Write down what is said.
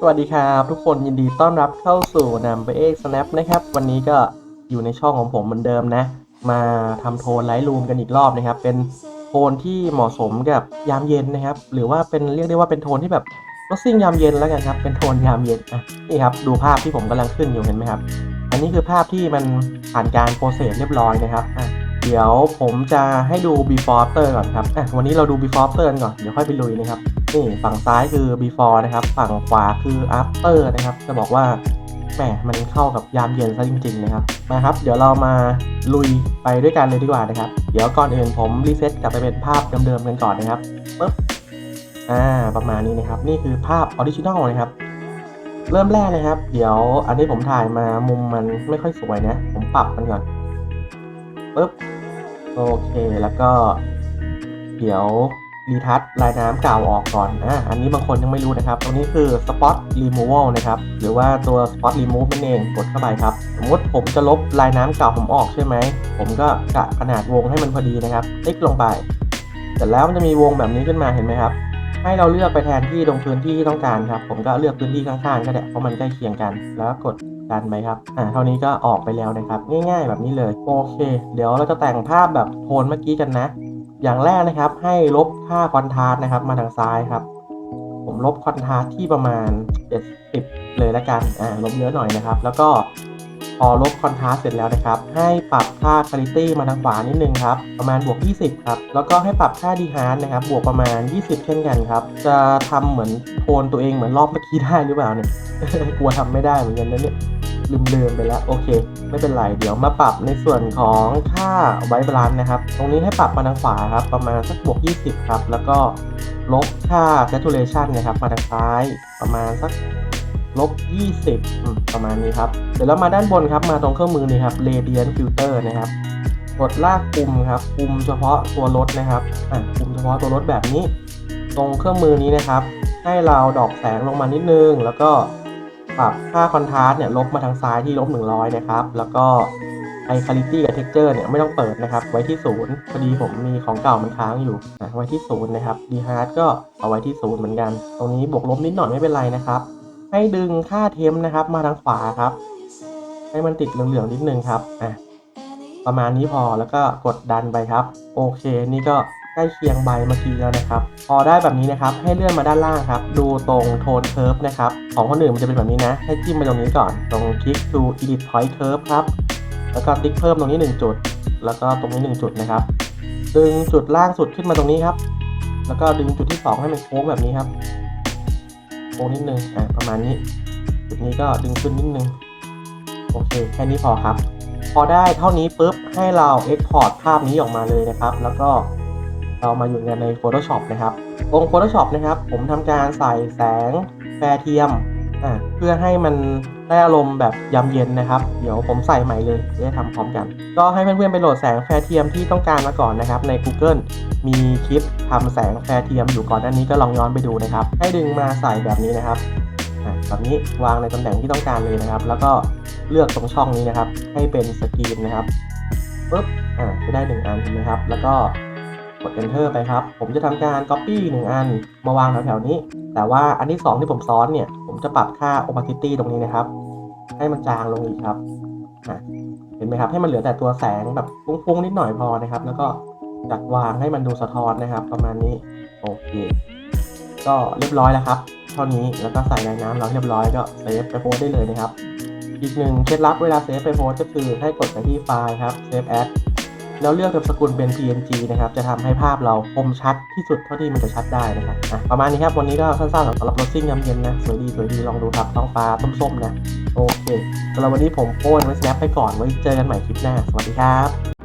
สวัสดีครับทุกคนยินดีต้อนรับเข้าสู่นำไปเอก snap นะครับ วันนี้ก็อยู่ในช่องของผมเหมือนเดิมนะ มาทำโทนไลท์รูมกันอีกรอบนะครับ เป็นโทนที่เหมาะสมกับยามเย็นนะครับ หรือว่าเป็นเรียกได้ว่าเป็นโทนที่แบบรถซิ่งยามเย็นแล้วกันครับเป็นโทนยามเย็นอะนี่ครับดูภาพที่ผมกำลังขึ้นอยู่เห็นไหมครับ อันนี้คือภาพที่มันผ่านการโปรเซสเรียบร้อยนะครับอะเดี๋ยวผมจะให้ดู before after ก่อนครับอะวันนี้เราดู before after กันก่อนเดี๋ยวค่อยไปลุยนะครับ นี่ฝั่งซ้ายคือ before นะครับ ฝั่งขวาคือ after นะครับ จะบอกว่าแหมมันเข้ากับยามเย็นซะจริงๆนะครับมาครับ เดี๋ยวเรามาลุยไปด้วยกันเลยดีกว่านะครับ เดี๋ยวก่อนอื่นผมรีเซ็ตกลับไปเป็นภาพเดิมๆกันก่อนนะครับปึ๊บอ่าประมาณนี้นะครับ นี่คือภาพออริจินอลนะครับ เริ่มแรกนะครับ เดี๋ยวอันนี้ผมถ่ายมามุมมันไม่ค่อยสวยนะ ผมปรับมันก่อนปึ๊บโอเคแล้วก็ เดี๋ยว รีทัชลายน้ำเก่าออกก่อนอะอันนี้บางคนยังไม่รู้นะครับ ตรงนี้คือ spot removal นะครับ หรือว่าตัว spot remove นั่นเองกดเข้าไปครับ สมมติผมจะลบลายน้ำเก่าผมออกใช่ไหม ผมก็กะขนาดวงให้มันพอดีนะครับ คลิกลงไป เสร็จแล้วมันจะมีวงแบบนี้ขึ้นมาเห็นไหมครับ ให้เราเลือกไปแทนที่ตรงพื้นที่ที่ต้องการครับ ผมก็เลือกพื้นที่ข้างๆก็ได้เพราะมันใกล้เคียงกัน แล้วกดดันไปครับ อ่า เท่านี้ก็ออกไปแล้วนะครับ ง่ายๆ แบบนี้เลย โอเค เดี๋ยวเราจะแต่งภาพแบบโทนเมื่อกี้กันนะ อย่างแรกนะครับให้ลบค่าคอนทราส์นะครับมาทางซ้ายครับ ผมลบคอนทราส์ที่ประมาณ 70 เลยละกันอ่าลบเยอะหน่อยนะครับ แล้วก็พอลบคอนทราส์เสร็จแล้วนะครับ ให้ปรับค่า quality มาทางขวานิดนึงครับ ประมาณบวก 20 ครับ แล้วก็ให้ปรับค่า d h a r d นะครับ บวกประมาณ 20 เช่นกันครับ จะทำเหมือนโทนตัวเองเหมือนรอบเมื่อกี้ได้หรือเปล่าเนี่ย กลัวทำไม่ได้เหมือนกันนะเนี่ย ลืมลืมไปแล้วโอเค ไม่เป็นไรเดี๋ยวมาปรับในส่วนของค่าไวบรันนะครับ ตรงนี้ให้ปรับมาทางขวาครับ ประมาณสักบวก 20 ครับ แล้วก็ลบค่า saturation นะครับ มาทางซ้ายประมาณสักลบ 20 ประมาณนี้ครับเดี๋ยวเรามาด้านบนครับ มาตรงเครื่องมือนี่ครับ radiant filter นะครับ กดลากปุ่มครับ ปุ่มเฉพาะตัวรถนะครับ อะ ปุ่มเฉพาะตัวรถแบบนี้ ตรงเครื่องมือนี้นะครับ ให้เราดอกแสงลงมานิดนึง แล้วก็ ปรับค่าคอนทราสต์เนี่ยลบมาทางซ้ายที่ลบ100 นะครับ แล้วก็ไอคาลิตี้กับเท็กเจอร์เนี่ยไม่ต้องเปิดนะครับ ไว้ที่ศูนย์พอดีผมมีของเก่ามันค้างอยู่อะไว้ที่ศูนย์นะครับดีฮาร์ดก็เอาไว้ที่ศูนย์เหมือนกัน ตรงนี้บวกลบนิดหน่อยไม่เป็นไรนะครับ ให้ดึงค่าเทมนะครับ มาทางขวาครับ ให้มันติดเหลืองๆนิดนึงครับอะประมาณนี้พอแล้วก็กดดันไปครับ โอเค นี่ก็ ใกล้เคียงใบเมื่อกี้แล้วนะครับ พอได้แบบนี้นะครับ ให้เลื่อนมาด้านล่างครับ ดูตรงโทนเคิร์ฟนะครับ ของคนอื่นมันจะเป็นแบบนี้นะ ให้จิ้มไปตรงนี้ก่อน ตรงคลิก to edit point curve ครับ แล้วก็ติ๊กเพิ่มตรงนี้ 1 จุด แล้วก็ตรงนี้ 1 จุดนะครับ ดึงจุดล่างสุดขึ้นมาตรงนี้ครับ แล้วก็ดึงจุดที่ 2 ให้มันโค้งแบบนี้ครับ โค้งนิดนึง อะ ประมาณนี้ จุดนี้ก็ดึงขึ้นนิดนึง โอเค แค่นี้พอครับ พอได้เท่านี้ปุ๊บ ให้เรา Export ภาพนี้ออกมาเลยนะครับ แล้วก็ เรามาอยู่กันใน Photoshop นะครับ ตรง Photoshop นะครับ ผมทำการใส่แสงแฟร์เทียมอะเพื่อให้มันได้อารมณ์แบบยามเย็นนะครับ เดี๋ยวผมใส่ใหม่เลยจะได้ทำพร้อมกัน ก็ให้เพื่อนๆไปโหลดแสงแฟร์เทียมที่ต้องการมาก่อนนะครับ ใน Google มีคลิปทำแสงแฟร์เทียมอยู่ก่อนหน้านี้ก็ลองย้อนไปดูนะครับ ให้ดึงมาใส่แบบนี้นะครับแบบนี้วางในตำแหน่งที่ต้องการเลยนะครับ แล้วก็เลือกตรงช่องนี้นะครับ ให้เป็นสกรีนนะครับปุ๊บอ่าจะได้หนึ่งอันถูกไหมครับ แล้วก็ ด enter ไปครับ ผมจะทำการ copy หนึ่งอัน มาวางแถวๆนี้ แต่ว่าอันที่สองที่ผมซ้อนเนี่ย ผมจะปรับค่า opacity ตรงนี้นะครับ ให้มันจางลงอีกครับเห็นไหมครับ ให้มันเหลือแต่ตัวแสงแบบฟุ้งๆนิดหน่อยพอนะครับ แล้วก็จัดวางให้มันดูสะท้อนนะครับ ประมาณนี้ โอเค ก็เรียบร้อยแล้วครับ เท่านี้ แล้วก็ใส่ในน้ำเราเรียบร้อยก็เซฟไปโพสได้เลยนะครับ อีกหนึ่งเคล็ดลับเวลาเซฟไปโพสก็คือให้กดไปที่ไฟล์ครับ Save As แล้วเลือกนามสกุลเป็น PNG นะครับ จะทำให้ภาพเราคมชัดที่สุดเท่าที่มันจะชัดได้นะครับประมาณนี้ครับ วันนี้ก็สั้นๆสำหรับรถซิ่งยามเย็นนะ สวยดีสวยดีลองดูครับท้องฟ้าส้มๆนะ โอเคสำหรับวันนี้ผมโป้นไว้สแนปไปก่อนไว้เจอกันใหม่คลิปหน้า สวัสดีครับ